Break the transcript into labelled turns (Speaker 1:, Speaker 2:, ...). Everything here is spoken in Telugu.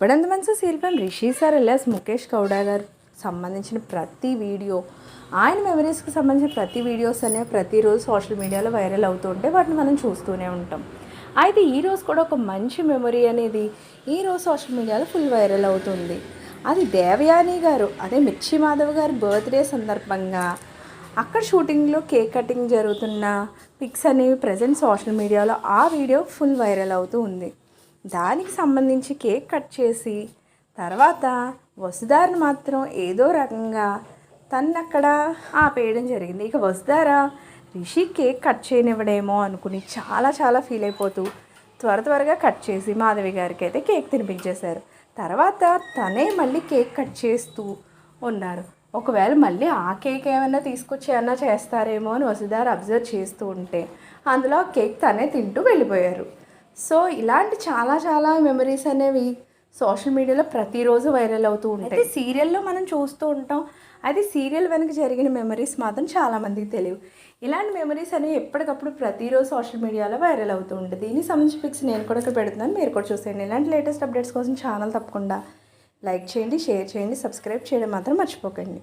Speaker 1: ఇప్పుడంత మంచి శిల్పం రిషి సార్ ఎల్ఎస్ ముఖేష్ గౌడ గారు సంబంధించిన ప్రతి వీడియో ఆయన మెమరీస్కి సంబంధించిన ప్రతి వీడియోస్ అనేవి ప్రతిరోజు సోషల్ మీడియాలో వైరల్ అవుతూ ఉంటే వాటిని మనం చూస్తూనే ఉంటాం. అయితే ఈరోజు కూడా ఒక మంచి మెమరీ అనేది ఈరోజు సోషల్ మీడియాలో ఫుల్ వైరల్ అవుతుంది. అది దేవయాని గారు అదే మిర్చి మాధవ్ గారి బర్త్డే సందర్భంగా అక్కడ షూటింగ్లో కేక్ కటింగ్ జరుగుతున్న పిక్స్ అనేవి ప్రజెంట్ సోషల్ మీడియాలో ఆ వీడియో ఫుల్ వైరల్ అవుతూ ఉంది. దానికి సంబంధించి కేక్ కట్ చేసి తర్వాత వసుదారిని మాత్రం ఏదో రకంగా తను అక్కడ ఆపేయడం జరిగింది. ఇక వసుదారా రిషి కేక్ కట్ చేయనివ్వడేమో అనుకుని చాలా చాలా ఫీల్ అయిపోతూ త్వర త్వరగా కట్ చేసి మాధవి గారికి అయితే కేక్ తినిపించేశారు. తర్వాత తనే మళ్ళీ కేక్ కట్ చేస్తూ ఉన్నారు. ఒకవేళ మళ్ళీ ఆ కేక్ ఏమైనా తీసుకొచ్చి ఏమన్నా చేస్తారేమో అని వసుదార అబ్జర్వ్ చేస్తూ ఉంటే అందులో ఆ కేక్ తనే తింటూ వెళ్ళిపోయారు. సో ఇలాంటి చాలా చాలా మెమరీస్ అనేవి సోషల్ మీడియాలో ప్రతిరోజు వైరల్ అవుతూ ఉంటాయి. అయితే సీరియల్లో మనం చూస్తూ ఉంటాం. అయితే సీరియల్ వెనక జరిగిన మెమరీస్ మాత్రం చాలామందికి తెలియవు. ఇలాంటి మెమరీస్ అనేవి ఎప్పటికప్పుడు ప్రతిరోజు సోషల్ మీడియాలో వైరల్ అవుతూ ఉంటుంది దీనికి సంబంధించి పిక్స్ నేను కూడా ఇక్కడ పెడుతున్నాను. మీరు కూడా చూసేయండి. ఇలాంటి లేటెస్ట్ అప్డేట్స్ కోసం ఛానల్ తప్పకుండా లైక్ చేయండి షేర్ చేయండి సబ్స్క్రైబ్ చేయడం మాత్రం మర్చిపోకండి.